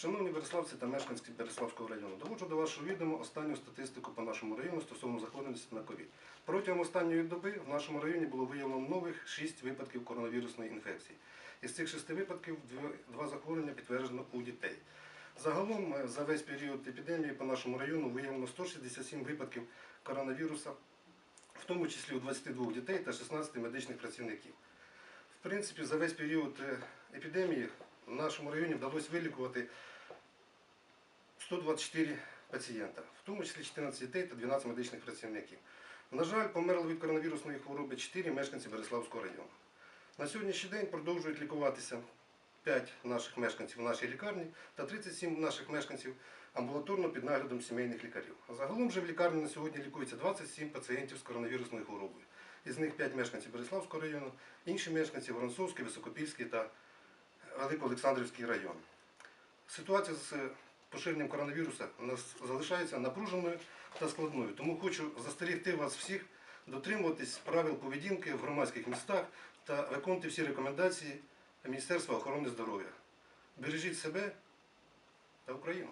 Шановні Береславці та мешканці Береславського району, доводжу до вашого відома останню статистику по нашому району стосовно захворюваності на ковід. Протягом останньої доби в нашому районі було виявлено нових 6 випадків коронавірусної інфекції. Із цих 6 випадків два захворювання підтверджено у дітей. Загалом е, за весь період епідемії по нашому району виявлено 167 випадків коронавіруса, в тому числі у 22 дітей та 16 медичних працівників. В принципі, за весь період е, епідемії в нашому районі вдалося вилікувати 124 пацієнта, в тому числі 14 дітей та 12 медичних працівників. На жаль, померли від коронавірусної хвороби 4 мешканці Береславського району. На сьогоднішній день продовжують лікуватися 5 наших мешканців в нашій лікарні та 37 наших мешканців амбулаторно під наглядом сімейних лікарів. Загалом же в лікарні на сьогодні лікується 27 пацієнтів з коронавірусною хворобою. Із них 5 мешканців Береславського району, інші мешканці Воронцовський, Високопільський та Великоолександрівський район. Ситуація з поширенням коронавірусу залишається напруженою та складною. Тому хочу застерігти вас всіх дотримуватись правил поведінки в громадських містах та виконувати всі рекомендації Міністерства охорони здоров'я. Бережіть себе та Україну.